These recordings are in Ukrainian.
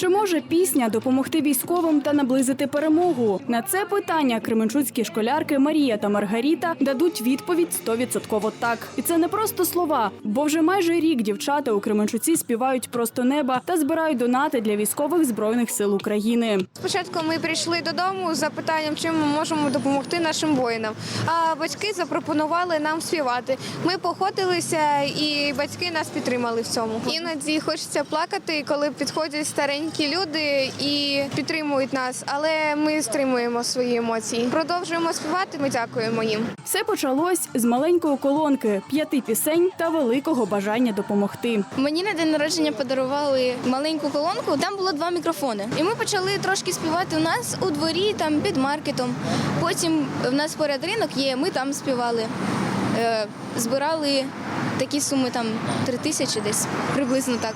Чи може пісня допомогти військовим та наблизити перемогу? На це питання кременчуцькі школярки Марія та Маргаріта дадуть відповідь 100% так. І це не просто слова, бо вже майже рік дівчата у Кременчуці співають просто неба та збирають донати для військових збройних сил України. Спочатку ми прийшли додому з запитанням, чим ми можемо допомогти нашим воїнам. А батьки запропонували нам співати. Ми походилися, і батьки нас підтримали в цьому. Іноді хочеться плакати, коли підходять старенькі люди і підтримують нас, але ми стримуємо свої емоції. Продовжуємо співати. Ми дякуємо їм. Все почалось з маленької колонки, п'яти пісень та великого бажання допомогти. Мені на день народження подарували маленьку колонку. Там було два мікрофони. І ми почали трошки співати у нас у дворі, там під маркетом. Потім в нас поряд ринок є, ми там співали. Е, збирали такі суми, там три тисячі десь, приблизно так.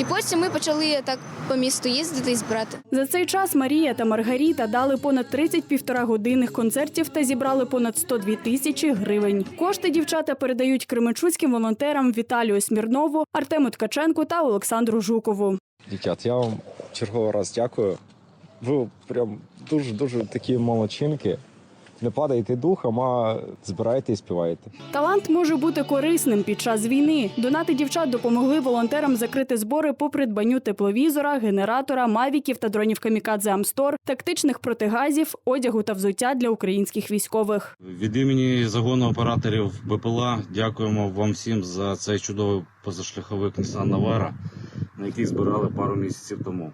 І потім ми почали так по місту їздити і збирати. За цей час Марія та Маргаріта дали понад 30 півтора годинних концертів та зібрали понад 102 тисячі гривень. Кошти дівчата передають кременчуцьким волонтерам Віталію Смірнову, Артему Ткаченку та Олександру Жукову. Дівчат, я вам черговий раз дякую. Ви прям дуже-дуже такі молодчинки. Не падайте духом, а збирайте і співайте. Талант може бути корисним під час війни. Донати дівчат допомогли волонтерам закрити збори по придбанню тепловізора, генератора, мавіків та дронів камікадзе Амстор, тактичних протигазів, одягу та взуття для українських військових. Від імені загону операторів БПЛА дякуємо вам всім за цей чудовий позашляховик Nissan Navara, на який збирали пару місяців тому.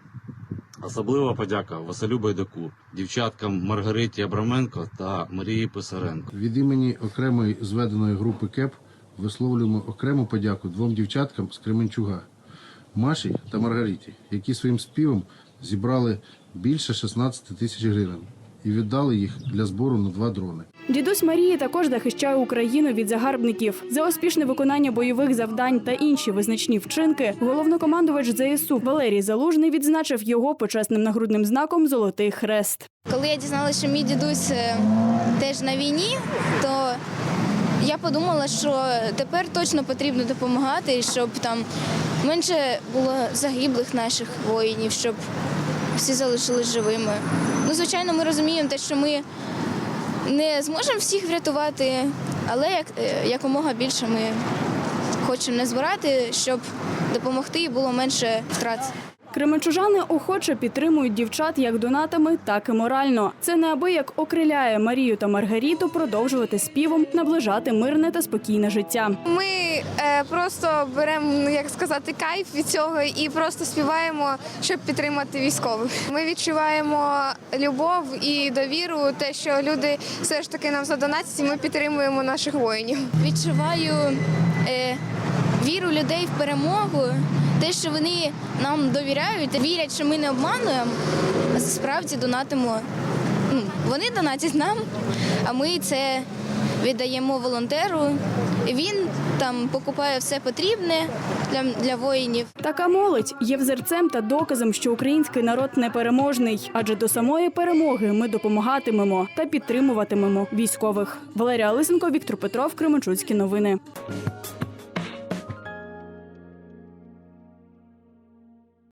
Особлива подяка Василю Байдаку, дівчаткам Маргариті Абраменко та Марії Писаренко. Від імені окремої зведеної групи КЕП висловлюємо окрему подяку двом дівчаткам з Кременчуга Маші та Маргариті, які своїм співом зібрали більше 16 тисяч гривень і віддали їх для збору на два дрони. Дідусь Марії також захищає Україну від загарбників за успішне виконання бойових завдань та інші визначні вчинки. Головнокомандувач ЗСУ Валерій Залужний відзначив його почесним нагрудним знаком Золотий хрест. Коли я дізналася, що мій дідусь е, теж на війні, то я подумала, що тепер точно потрібно допомагати, щоб там менше було загиблих наших воїнів, щоб всі залишились живими. Ну, звичайно, ми розуміємо те, що ми не зможемо всіх врятувати, але як, е, якомога більше ми хочемо не збирати, щоб допомогти і було менше втрат. Кременчужани охоче підтримують дівчат як донатами, так і морально. Це неабияк окриляє Марію та Маргаріту продовжувати співом, наближати мирне та спокійне життя. Ми е, просто беремо, як сказати, кайф від цього і просто співаємо, щоб підтримати військових. Ми відчуваємо любов і довіру, те, що люди все ж таки нам задонатять, і ми підтримуємо наших воїнів. відчуваю е, віру людей в перемогу, те, що вони нам довіряють, вірять, що ми не обмануємо, справді донатимо. Ну, вони донатять нам, а ми це віддаємо волонтеру. Він там покупає все потрібне для, для воїнів. Така молодь є взерцем та доказом, що український народ непереможний, адже до самої перемоги ми допомагатимемо та підтримуватимемо військових. Валерія Лисенко, Віктор Петров, Кременчуцькі новини.